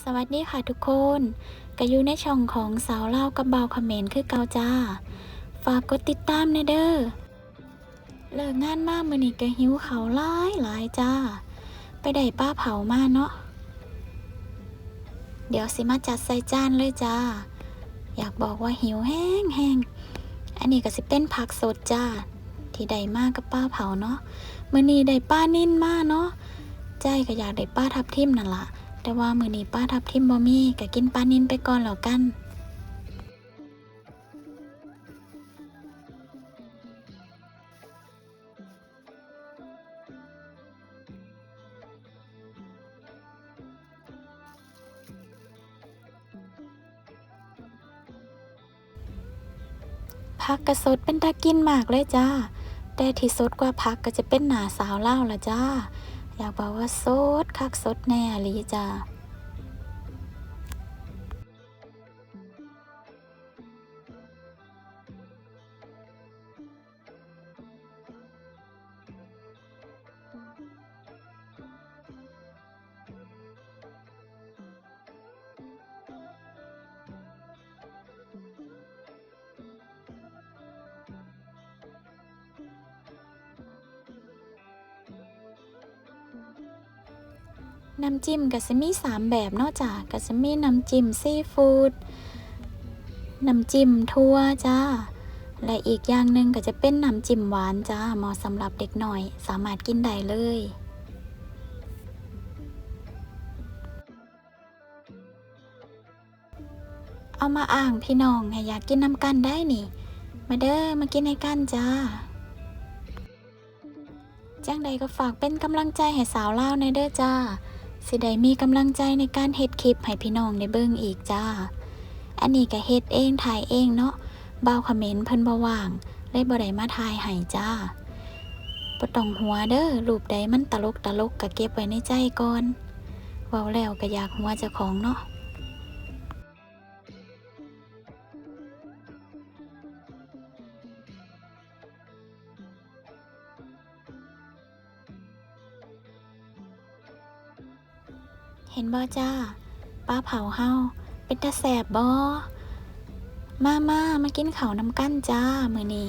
สวัสดีค่ะทุกคนก็อยู่ในช่องของสาวเล่ากับเบาวเขมรคือเกาจ้า ฝากกดติดตามในเด้อ เลิกงานมากมือนี้ก็หิวเขาหลายหลายจ้า ไปได้ป้าเผามาเนาะ เดี๋ยวสิมาจัดใส่จานเลยจ้า อยากบอกว่าหิวแห้งแห้งอันนี้ก็สิเป็นผักสดจ้า ที่ได้มากกับป้าเผาเนาะมือนี้ได้ป้านิ่นมากเนาะ ใจก็อยากได้ป้าทับทิมนั่นละ แต่ว่ามือนี้ป้าทับทิมบ่มีก็กินป้านินไปก่อนแล้วกันผักกระสดเป็นตากินมากเลยจ้า แต่ที่สดกว่าผักก็จะเป็นหนาสาวเล่าละจ้า อยากบอกว่าสดคักสดแน่ลีจ้า น้ำจิ้มก็จะมีสามแบบนอกจากก็จะมีน้ำจิ้มซีฟู้ดน้ำจิ้มทั่วจ้า และอีกอย่างหนึ่งก็จะเป็นน้ำจิ้มหวานจ้าเหมาะสำหรับเด็กหน่อย สามารถกินได้เลยเอามาอ่างพี่น้องให้อยากกินน้ำกันได้นี่ มาเด้อมากินให้กันจ้าจังใดก็ฝากเป็นกำลังใจให้สาวเล่าในเด้อจ้า สิได้มีกำลังใจในการเฮ็ดคลิปให้พี่น้องได้เบิ่งอีกจ้า อันนี้ก็เฮ็ดเองถ่ายเองเนาะบ่าวคอมเมนต์เพิ่นบ่ว่างเลยบ่ได้มาถ่ายให้จ้าบ่ต้องหัวเด้อรูปใดมันตลกตลกก็เก็บไว้ในใจก่อนเว้าแล้วก็อยากหัวเจ้าของเนาะ เห็นบ่จ้าป้าเผาเฮาเป็นตาแสบบ่มามามากินข้าวนำกันจ้า มือนี้